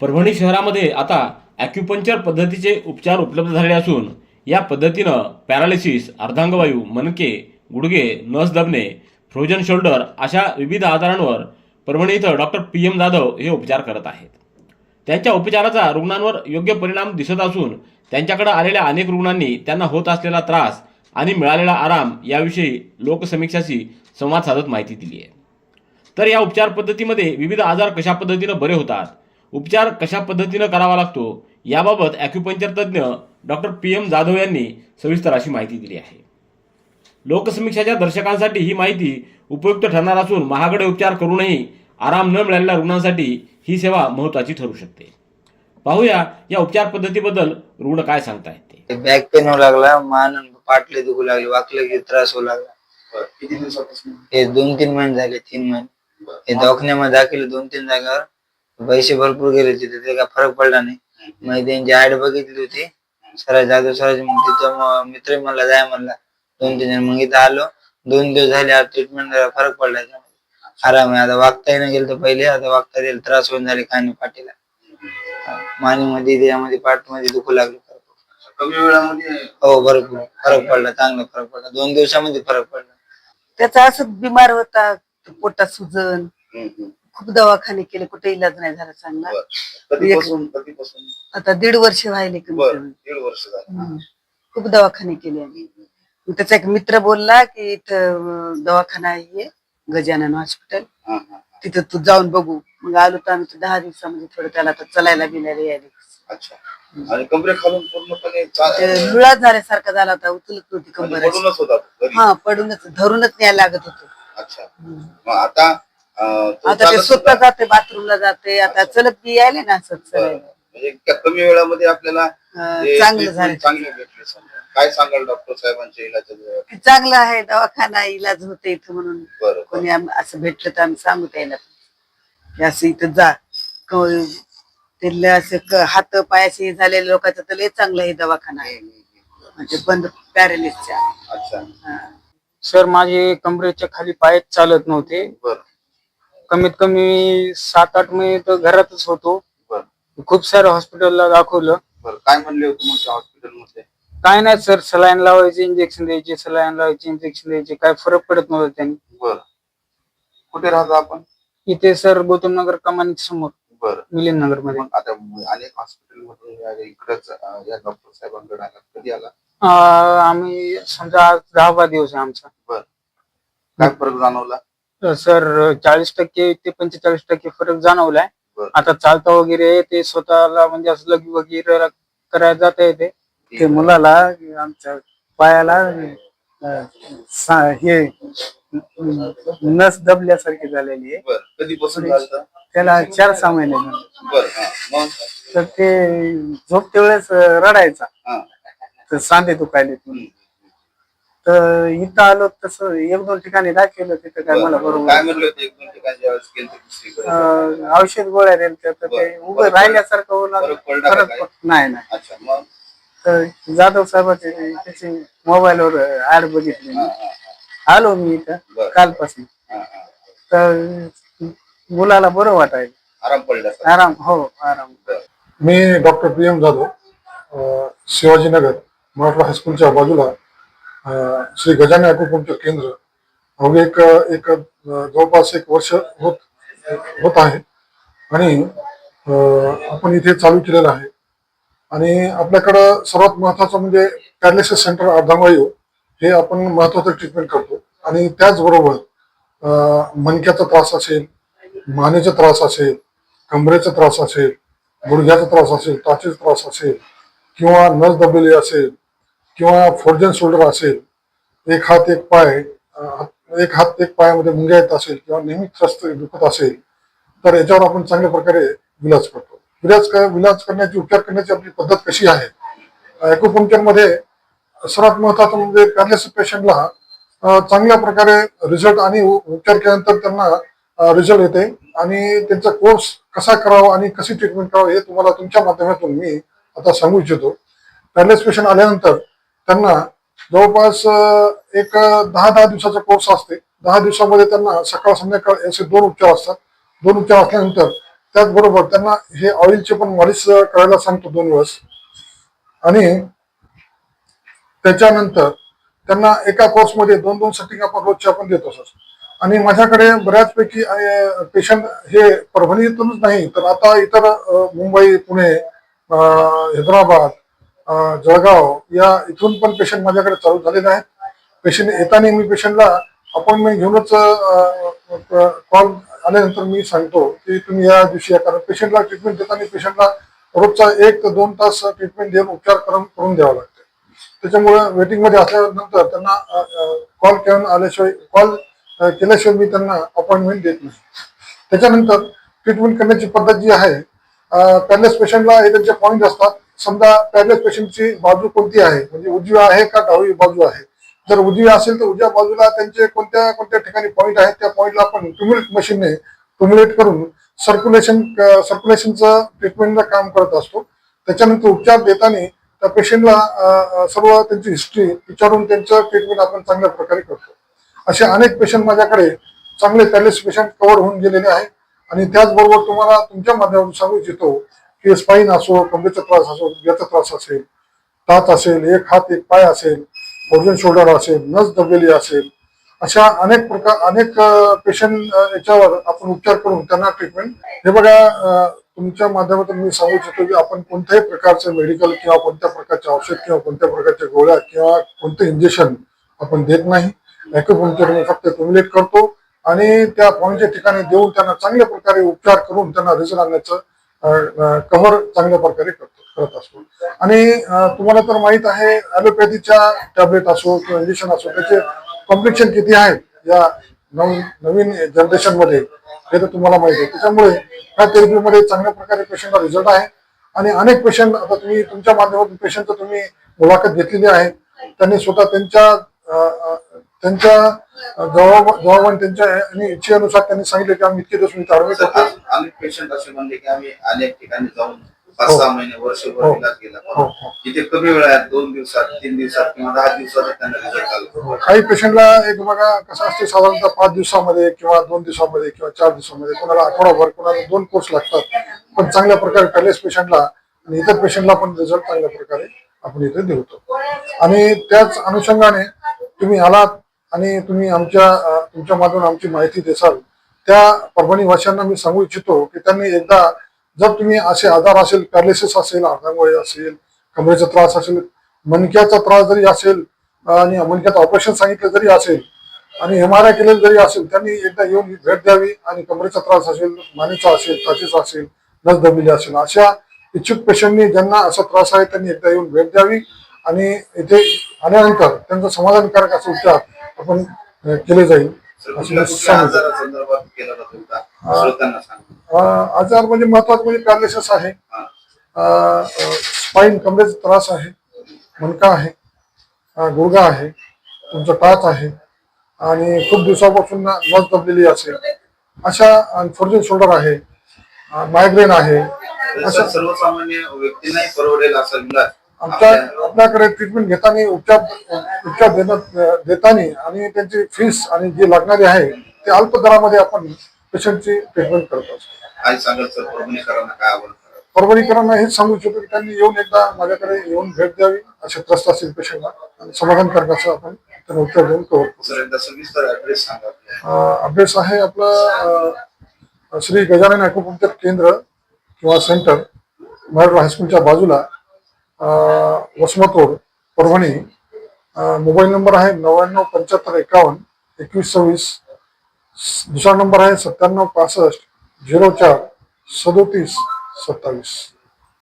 परभणी शहरामध्ये आता ॲक्युपंक्चर पद्धतीचे उपचार उपलब्ध झाले असून या पद्धतीनं पॅरालिसिस अर्धांगवायू मनके गुडघे नस दबणे फ्रोजन शोल्डर अशा विविध आजारांवर परभणी इथं डॉक्टर पी एम जाधव हे उपचार करत आहेत. त्यांच्या उपचाराचा रुग्णांवर योग्य परिणाम दिसत असून त्यांच्याकडे आलेल्या अनेक रुग्णांनी त्यांना होत असलेला त्रास आणि मिळालेला आराम याविषयी लोकसमीक्षाशी संवाद साधत माहिती दिली आहे तर या उपचार पद्धतीमध्ये विविध आजार कशा पद्धतीनं बरे होतात? उपचार कशा पद्धतीनं करावा लागतो याबाबत ॲक्युपंक्चर तज्ज्ञ डॉक्टर पी एम जाधव यांनी सविस्तर अशी माहिती दिली आहे. लोकसमीक्षाच्या दर्शकांसाठी ही माहिती उपयुक्त ठरणार असून महागडे उपचार करूनही आराम न मिळालेल्या रुग्णांसाठी ही सेवा महत्त्वाची ठरू शकते. पाहूया या उपचार पद्धतीबद्दल रुग्ण काय सांगतायत ते. बॅक पेन होऊ लागला मान पाटले दुखू लागले वाकलं की त्रास होऊ लागला. किती दिवसापासून? हे दोन तीन महिने झाले तीन महिने. हे दवाखान्यामध्ये दाखवले दोन तीन जागेवर पैसे भरपूर गेले तिथे ते काय फरक पडला नाही. मग त्यांची ऍड बघितली होती. सरा जाधव सरांची मग तिथं मित्र म्हणला जाय म्हणला. दोन तीन जण मग इथं आलो. दोन दिवस झाले आता ट्रीटमेंट फरक पडला. आराम आहे. आता वागता येणं गेलं तर पहिले आता वागता येईल. त्रास होऊन झाले कानी पाठीला. मानीमध्ये त्याच्यामध्ये पाठमध्ये दुखू लागले. कमी वेळामध्ये हो भरपूर. फरक पडला चांगला फरक पडला. दोन दिवसामध्ये फरक पडला. त्याचा असं बिमार होता पोटात सुजन. खूप दवाखाने केले कुठे इलाज नाही झाला चांगला. बरं. कधीपासून कधीपासून? आता दीड वर्ष व्हायले कमी बर कमी. दीड वर्ष झालं. हम्म. खूप दवाखाने केले आम्ही. मग त्याचा एक मित्र बोलला की इथं अं, दवाखाना आहे गजानन हॉस्पिटल. हा, हा. तिथं तू जाऊन बघू. मग आलो तर आम्ही तर दहा दिवसामध्ये थोडं त्याला आता चलायला बिलायला यायला अच्छा. आणि कमरे खालून पूर्णपणे चा- ते लुळा झाल्यासारखा झाला होता उचलत नव्हती म्हणजे कंबर अशी. पडूनच होता तो घरी. हा पडूनच धरूनच न्यायला लागत होतो. अच्छा. मग आता आता ते स्वतः सुद्धा- जाते बाथरूमला जाते आता चलत बी यायले ना असं. चलायला. म्हणजे कमी वेळामध्ये आपल्याला ते चांगलं treatment झालं. चांगले भेटले समजा. काय सांगाल डॉक्टर साहेबांच्या इलाजाचं की चांगलं आहे दवाखाना इलाज होते इथं म्हणून. बरं कोणी आम- असं भेटलं तर आम्ही सांगू त्याला. की असं इथं जा. क- ते ल- असं हात पायाचे झालेल्या लोकांचं तर लय चांगलं हे दवाखाना. आहे म्हणजे बंद पॅरेलिसच्या अच्छा. सर माझे कमरेच्या खाली पाय चालत नव्हते. बर. कमीत कमी सात आठ महिने तर घरातच होतो. बर. खूप सारं हॉस्पिटलला दाखवलं. बर काय म्हणले होते मग हॉस्पिटलमध्ये काय नाही सर सलाईन लावायचे इंजेक्शन द्यायचे सलाईन लावायचे इंजेक्शन द्यायचे काय फरक पडत नव्हता त्यांनी. बर. कुठे राहतो आपण? इथे सर गौतम नगर कमानी समोर बर. मिलिंद नगरमध्ये मग आता अनेक हॉस्पिटल मधून इकडच या डॉक्टर साहेबांकडे आला कधी आला? आम्ही समजा आज दहावा दिवस आहे आमचा. बर. काय फरक जाणवला? सर चाळीस टक्के ते पंचेचाळीस टक्के फरक जाणवलाय. बर. आता चालता वगैरे ते स्वतःला म्हणजे असं लगी वगैरे करायला जाता येते. ते मुलाला आमच्या पायाला अं, सा- हे नस दबल्यासारखी झालेली आहे. बर. कधीपासून त्याला चार सहा महिने झाले. बर. हा मग? तर ते झोपते वेळेस अं, रडायचा. हा. तर सांधे दुखायले हम्म. तर इथं आलो तसं एक दोन ठिकाणी दाखवलं तिथं काय मला बरं. बरोबर काय म्हणले होते एक दोन ठिकाणी ज्यावेळेस गेले दुसरीकडे अं, औषध गोळ्या दिल्या तर ते बरं. उभं राहिल्यासारखं होणार फरक पडला का फरक काय? पड- नाही नाही अच्छा मग तर जाधव साहेबाचे त्याची मोबाईलवर ऍड बघितली हा, मी. हा, हा. आलो मी इथं बरं. कालपासून हा, हा. तर मुलाला बरं वाटायला आराम पडला सर. आराम हो आराम मी डॉक्टर पी एम जाधव अ, शिवाजीनगर मराठा हायस्कूलच्या बाजूला श्री गजानन अॅक्युपंक्चर केंद्र. अवघे एक एक जवळपास एक वर्ष होत होत आहे. आणि आपण इथे चालू केलेलं आहे. आणि आपल्याकडं सर्वात महत्वाचं म्हणजे पॅरालिसिस सेंटर अर्धांगवायू हे आपण महत्वाचं ट्रीटमेंट करतो. आणि त्याचबरोबर मणक्याचा त्रास असेल मानेचा त्रास असेल कमरेचा त्रास असेल गुडघ्याचा त्रास असेल टाचेचा त्रास असेल किंवा नस दबलेली असेल किंवा फोर्जन शोल्डर असेल एक हात एक पाय एक हात एक पायामध्ये मुंग्या येत असेल किंवा नेहमी त्रस्त दुखत असेल तर याच्यावर आपण चांगल्या प्रकारे विलाज करतो. विलाज क- विलाज करण्याची उपचार करण्याची आपली पद्धत कशी आहे? ॲक्युपंक्चरमध्ये सर्वात महत्वाचं म्हणजे पॅरालिसिस पेशंटला चांगल्या प्रकारे रिझल्ट आणि उपचार केल्यानंतर त्यांना रिझल्ट येते. आणि त्यांचा कोर्स कसा करावा आणि कशी ट्रीटमेंट करावं हे तुम्हाला तुमच्या माध्यमातून मी आता सांगू इच्छितो. पॅरलेस पेशंट आल्यानंतर त्यांना जवळपास एक दहा दहा दिवसाचा कोर्स असते. दहा दिवसामध्ये त्यांना सकाळ संध्याकाळ असे दोन उपचार असतात. दोन उपचार असल्यानंतर त्याचबरोबर त्यांना हे ऑइलचे पण मालिश करायला सांगतो दोन वेळेस. आणि त्याच्यानंतर त्यांना एका कोर्समध्ये दोन दोन सेटिंग आपण रोजच्या आपण देतो सर. आणि माझ्याकडे बऱ्याचपैकी पेशंट हे परभणीतूनच नाही तर आता इतर मुंबई पुणे हैदराबाद जळगाव या इथून पण पेशंट माझ्याकडे चालू झालेले आहेत. पेशंट येताना मी पेशंटला अपॉइंटमेंट घेऊनच कॉल आल्यानंतर मी सांगतो की तुम्ही या दिवशी या कारण पेशंटला ट्रीटमेंट देताना पेशंटला रोजचा एक ते दोन तास ट्रीटमेंट देऊन उपचार करून करून द्यावा लागते. त्याच्यामुळे वेटिंगमध्ये असल्यानंतर त्यांना कॉल करून आल्याशिवाय कॉल केल्याशिवाय मी त्यांना अपॉइंटमेंट देत नाही. त्याच्यानंतर ट्रीटमेंट करण्याची पद्धत जी आहे पॅरलेस पेशंटला हे त्यांचे पॉईंट असतात. समजा पॅरलेस पेशंटची बाजू कोणती आहे? म्हणजे उजवी आहे का डावी बाजू आहे? जर उजवी असेल तर उजव्या बाजूला त्यांचे कोणत्या कोणत्या ठिकाणी पॉईंट आहेत? त्या पॉईंटला आपण ट्युम्युलेट मशीनने ट्युम्युलेट करून सर्क्युलेशन सर्क्युलेशनचं ट्रीटमेंटचं काम करत असतो. त्याच्यानंतर उपचार देताना त्या पेशंटला सर्व त्यांची हिस्ट्री विचारून त्यांचं ट्रीटमेंट आपण चांगल्या प्रकारे करतो. असे अनेक पेशंट माझ्याकडे चांगले पॅलेस पेशंट कव्हर होऊन गेलेले आहे. आणि त्याचबरोबर तुम्हाला तुमच्या माध्यमातून सांगू इच्छितो की स्पाईन असो कमरेचा त्रास असो गुडघ्याचा त्रास असेल तात असेल एक हात एक पाय असेल फोर्जन शोल्डर असेल नस दबलेली असेल अशा अनेक प्रकार अनेक पेशंट याच्यावर आपण उपचार करून त्यांना ट्रीटमेंट हे बघा तुमच्या माध्यमातून मी सांगू इच्छितो की आपण कोणत्याही प्रकारचं मेडिकल किंवा कोणत्या प्रकारचे औषध किंवा कोणत्या प्रकारच्या गोळ्या किंवा कोणतं इंजेक्शन आपण देत नाही. ॲक्युपंक्चर मी फक्त ट्युम्युलेट करतो आणि त्या पॉईंटच्या ठिकाणी देऊन त्यांना चांगल्या प्रकारे उपचार करून त्यांना रिझल्ट आणण्याचं कव्हर चांगल्या प्रकारे करतो करत असतो. आणि तुम्हाला तर माहीत आहे ॲलोपॅथीच्या टॅबलेट असो किंवा इंजेक्शन असो त्याचे कॉम्प्लिकेशन किती आहेत या नव नवीन जनरेशनमध्ये हे तर तुम्हाला माहिती आहे. त्याच्यामुळे ह्या थेरपीमध्ये चांगल्या प्रकारे पेशंटला रिझल्ट आहे. आणि अनेक पेशंट आता तुम्ही तुमच्या माध्यमातून पेशंटचं तुम्ही मुलाखत घेतलेली आहे. त्यांनी स्वतः त्यांच्या त्यांच्या जबाब त्यांच्या आणि इच्छेनुसार त्यांनी सांगितले की आम्ही इतके दिवस मी आज अनेक पेशंट असे म्हणले की आम्ही अनेक ठिकाणी जाऊन पाच सहा महिने वर्षभर हो. इलाज केला. हो, पण हो. तिथे कमी वेळात दोन दिवसात तीन दिवसात किंवा दहा दिवसात त्यांना रिझल्ट आला. काही पेशंटला एक बघा कसं असते साधारणतः पाच दिवसामध्ये किंवा दोन दिवसामध्ये किंवा चार दिवसामध्ये कोणाला आठवडाभर कोणाला दोन कोर्स लागतात. पण चांगल्या प्रकारे पॅलेस पेशंटला आणि इतर पेशंटला पण रिझल्ट चांगल्या प्रकारे आपण इथे देतो आणि त्याच अनुषंगाने तुम्ही आलात आणि तुम्ही आमच्या तुमच्या माध्यमातून आमची माहिती देसाल. त्या परभणी भाषांना मी सांगू इच्छितो की त्यांनी एकदा जर तुम्ही असे आजार असेल पॅरालिसिस असेल अर्धांगोळी असेल कमरेचा त्रास असेल मनक्याचा त्रास जरी असेल आणि मनक्यात ऑपरेशन सांगितलं जरी असेल आणि एम केलेलं जरी असेल त्यांनी एकदा येऊन भेट द्यावी आणि कमरेचा त्रास असेल मानेचा असेल टाचेचा असेल नस दमिली असेल अशा इच्छुक पेशंटनी ज्यांना असा त्रास आहे त्यांनी एकदा येऊन भेट द्यावी. आणि इथे आल्यानंतर त्यांचं समाधानकारक असं उपचार आपण अं, केले जाईल आजार म्हणजे महत्त्वाचे म्हणजे पॅरालिसिस आहे. स्पाईन कमरेचा त्रास आहे मणका आहे अं, गुडघा आहे तुमचा टाच आहे आणि खूप दिवसापासून नस दबलेली असेल. अशा फोर्जन शोल्डर आहे मायग्रेन आहे अशा सर सर्वसामान्य व्यक्तींनाही परवडेल असा आमच्या आपल्या- आपल्याकडे ट्रीटमेंट घेताना उपचार उपचार देण्यात देताना आणि त्यांची फीस आणि जे लागणारे आहे ते अल्प दरामध्ये आपण पेशंटची ट्रीटमेंट करत असतो काय सर? परभणीकरांना काय आवड परभणीकरांना हेच सांगू इच्छितो की त्यांनी येऊन एकदा माझ्याकडे येऊन भेट द्यावी असे त्रस्त असतील पेशंटला आणि समाधानकारक असं आपण त्यांना उपचार देऊन करू. अभ्यास आहे आपलं श्री गजानन ॲक्युपंक्चर केंद्र किंवा सेंटर मराठा हायस्कूलच्या बाजूला. वसमतोड परभणी मोबाईल नंबर आहे नव्याण्णव पंच्याहत्तर एकावन्न एकवीस सव्वीस दुसरा नंबर आहे सत्त्याण्णव पासष्ट झिरो चार सदोतीस सत्तावीस.